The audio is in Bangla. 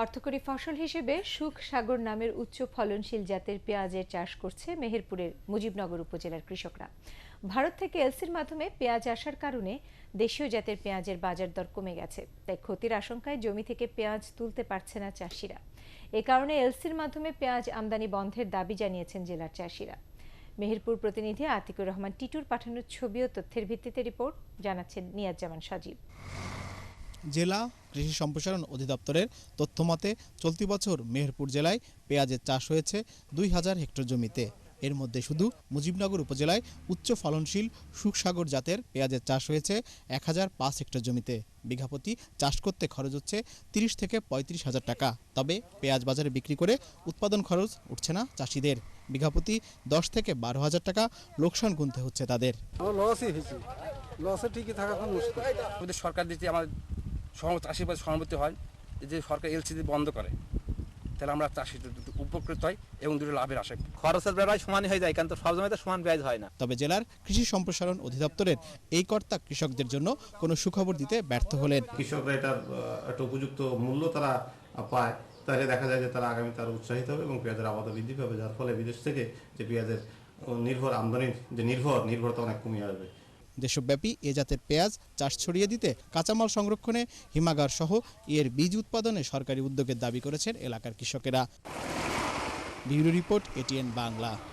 অর্থকরী ফসল হিসেবে সুখ সাগর নামের উচ্চ ফলনশীল জাতের পেঁয়াজের চাষ করছে মেহেরপুরের মুজিবনগর উপজেলার কৃষকরা। ভারত থেকে এলসির মাধ্যমে পেঁয়াজ আসার কারণে দেশীয় জাতের পেঁয়াজের বাজার দর কমে গেছে, তাই ক্ষতির আশঙ্কায় জমি থেকে পেঁয়াজ তুলতে পারছে না চাষিরা। এ কারণে এলসির মাধ্যমে পেঁয়াজ আমদানি বন্ধের দাবি জানিয়েছেন জেলার চাষিরা। মেহেরপুর প্রতিনিধি আতিকুর রহমান টিটুর পাঠানোর ছবি ও তথ্যের ভিত্তিতে রিপোর্ট, জানাচ্ছেন নিয়াজ জামান সজীব। জেলা কৃষি সম্প্রসারণ অধিদপ্তরের তথ্যমতে চলতি বছর মেহেরপুর জেলায় পেঁয়াজের চাষ হয়েছে দুই হাজার হেক্টর জমিতে। এর মধ্যে শুধু মুজিবনগর উপজেলায় উচ্চ ফলনশীল সুখসাগর জাতের পেঁয়াজের চাষ হয়েছে এক হাজার পাঁচ হেক্টর জমিতে। বিঘাপতি চাষ করতে খরচ হচ্ছে তিরিশ থেকে পঁয়ত্রিশ হাজার টাকা। তবে পেঁয়াজ বাজারে বিক্রি করে উৎপাদন খরচ উঠছে না চাষিদের। বিঘাপতি দশ থেকে বারো হাজার টাকা লোকসান গুনতে হচ্ছে তাদের। লসই হয়েছে। লসে ঠিকই থাকা মুশকিল। সরকার সহ চাষির পাশে সহানুভূতি হয় যে সরকার এলসিডি বন্ধ করে তাহলে আমরা চাষি উপকৃত হয় এবং দুটো লাভের আশা খরচের প্রায় সমানই হয়ে যায় কিন্তু সব জমিতে সমান পেঁয়াজ হয় না। তবে জেলার কৃষি সম্প্রসারণ অধিদপ্তরের এই কর্তা কৃষকদের জন্য কোনো সুখবর দিতে ব্যর্থ হলেন। কৃষকরা আহ, একটা উপযুক্ত মূল্য তারা পায় তাহলে দেখা যায় যে তারা আগামী তারা উৎসাহিত হবে এবং পেঁয়াজের আবাদ বৃদ্ধি পাবে যার ফলে বিদেশ থেকে যে পেঁয়াজের নির্ভর আমদানির যে নির্ভর নির্ভরতা অনেক কমিয়ে আসবে। দেশব্যাপী এ জাতের পেঁয়াজ চাষ ছড়িয়ে দিতে কাঁচামাল সংরক্ষণে হিমাগার সহ এর বীজ উৎপাদনে সরকারি উদ্যোগের দাবি করেছেন এলাকার কৃষকেরা। Bureau report ATN Bangla.